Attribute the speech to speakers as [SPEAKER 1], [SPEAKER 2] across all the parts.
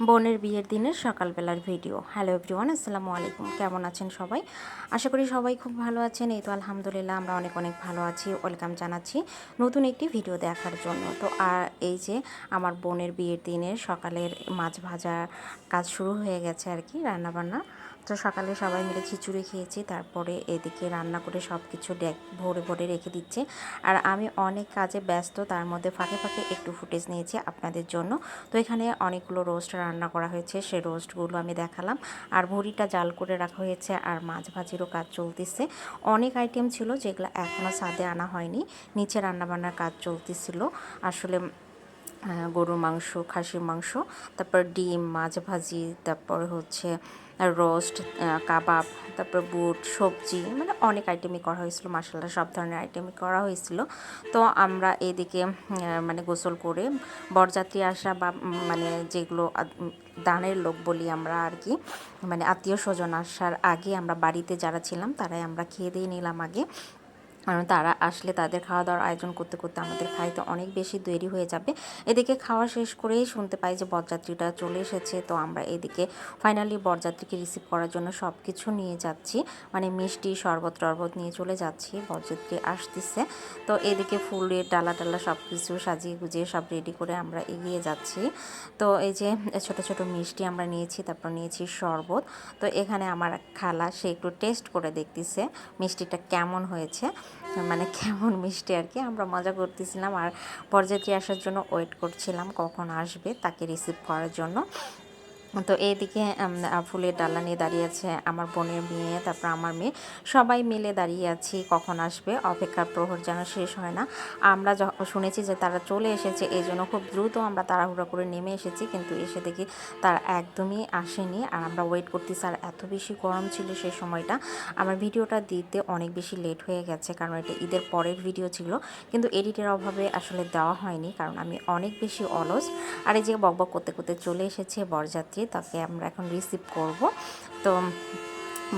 [SPEAKER 1] বোনের বিয়ের দিনের সকালবেলার ভিডিও। হ্যালো এভরিওয়ান আসসালামু আলাইকুম। কেমন আছেন সবাই? আশা করি সবাই খুব ভালো আছেন। এই তো আলহামদুলিল্লাহ, আমরা অনেক অনেক ভালো আছি। ওয়েলকাম জানাচ্ছি নতুন একটি ভিডিও দেখার জন্য। তো আর এই যে আমার বোনের বিয়ের দিনের সকালের মাছ ভাজা কাজ শুরু হয়ে গেছে আর কি, রান্নাবান্না। তো সকালে সবাই মিলে খিচুড়ি খেয়েছি, তারপরে এদিকে রান্না করে সব কিছু ডেক, ভরে ভরে রেখে দিচ্ছে। আর আমি অনেক কাজে ব্যস্ত, তার মধ্যে ফাঁকে ফাঁকে একটু ফুটেজ নিয়েছি আপনাদের জন্য। তো এখানে অনেকগুলো রোস্ট রান্না করা হয়েছে, সে রোস্টগুলো আমি দেখালাম। আর ভুড়িটা জাল করে রাখা হয়েছে আর মাছ ভাজিরও কাজ চলতেছে। অনেক আইটেম ছিল যেগুলো এখনও সাদে আনা হয়নি। নিচে রান্নাবান্নার কাজ চলতেছিল। আসলে গরুর মাংস, খাসির মাংস, তারপর ডিম, মাছ ভাজি, তারপর হচ্ছে রোস্ট কাবাব, তারপর বুট, সবজি মানে অনেক আইটেমই করা হয়েছিল মশলা সব ধরনের আইটেমই করা হয়েছিল। তো আমরা এদিকে মানে গোসল করে বরযাত্রী আসা বা মানে যেগুলো দানের লোক বলি আমরা আর কি মানে আত্মীয় স্বজন আসার আগে আমরা বাড়িতে যারা ছিলাম, তারাই আমরা খেয়ে দিয়ে নিলাম আগে। কারণ তারা আসলে তাদের খাওয়া দাওয়ার আয়োজন করতে করতে আমাদের খাইতে অনেক বেশি দেরি হয়ে যাবে। এদিকে খাওয়া শেষ করেই শুনতে পাই যে বরযাত্রীটা চলে এসেছে। তো আমরা এদিকে ফাইনালি বরযাত্রীকে রিসিভ করার জন্য সব কিছু নিয়ে যাচ্ছি। মানে মিষ্টি, শরবত, টরবত নিয়ে চলে যাচ্ছি। বরযাত্রী আসতেছে। তো এদিকে ফুলের ডালা টালা সব কিছু সাজিয়ে গুজিয়ে সব রেডি করে আমরা এগিয়ে যাচ্ছি। তো এই যে ছোট ছোট মিষ্টি আমরা নিয়েছি, তারপর নিয়েছি শরবত। তো এখানে আমার খালা, সে একটু টেস্ট করে দেখতেছে মিষ্টিটা কেমন হয়েছে। মানে কেমন মিষ্টি আর কি, আমরা মজা করতেছিলাম। আর পর্যায়টি আসার জন্য ওয়েট করছিলাম কখন আসবে, তাকে রিসিভ করার জন্য। তো এইদিকে ফুলের ডালা নিয়ে দাঁড়িয়ে আছে আমার বোনের মেয়ে, তারপর আমার মেয়ে। সবাই মিলে দাঁড়িয়ে আছি, কখন আসবে? অপেক্ষার প্রহর যেন শেষ হয় না। আমরা শুনেছি যে তারা চলে এসেছে, এই জন্য খুব দ্রুত আমরা তাড়াহুড়া করে নেমে এসেছি, কিন্তু এসে দেখি তারা একদমই আসেনি। আর আমরা ওয়েট করতেছি, আর এত বেশি গরম ছিল সেই সময়টা। আমার ভিডিওটা দিতে অনেক বেশি লেট হয়ে গেছে, কারণ এটা ঈদের পরের ভিডিও ছিল। কিন্তু এডিটের অভাবে আসলে দেওয়া হয়নি, কারণ আমি অনেক বেশি অলস। আর এই যে বকবক করতে করতে চলে এসেছে বরযাত্রী তাকে আমরা এখন রিসিভ করব। তো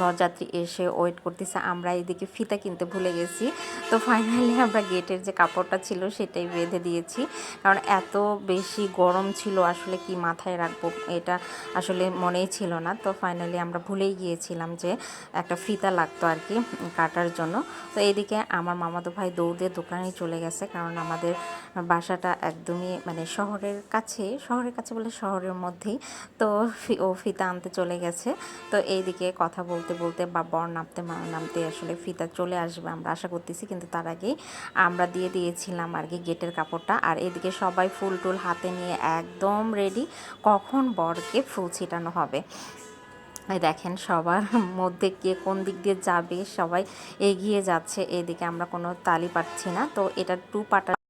[SPEAKER 1] বরযাত্রী এসে ওয়েট করতেছে, আমরা এদিকে ফিতা কিনতে ভুলে গেছি। তো ফাইনালি আমরা গেটের যে কাপড়টা ছিল সেটাই বেঁধে দিয়েছি। কারণ এত বেশি গরম ছিল আসলে কি মাথায় রাখব, এটা আসলে মনেই ছিল না। তো ফাইনালি আমরা ভুলেই গিয়েছিলাম যে একটা ফিতা লাগতো আর কি কাটার জন্য। তো এইদিকে আমার মামাতো ভাই দৌড়ে দোকানে চলে গেছে, কারণ আমাদের বাসাটা একদমই মানে শহরের কাছে শহরের কাছে বলে শহরের মধ্যেই। তো ও ফিতা আনতে চলে গেছে। তো এইদিকে কথা বলতে বলতে বা বর নামতে নামতে আসলে ফিতা চলে আসবে আমরা আশা করতেছি। কিন্তু তার আগেই আমরা দিয়ে দিয়েছিলাম আর কি গেটের কাপড়টা। আর এদিকে সবাই ফুল টুল হাতে নিয়ে একদম রেডি কখন বরকে ফুল ছিটানো হবে? দেখেন সবার মধ্যে কে কোন দিক দিয়ে যাবে, সবাই এগিয়ে যাচ্ছে। এদিকে আমরা কোনো তালি পাচ্ছি না। তো এটা টু পাটা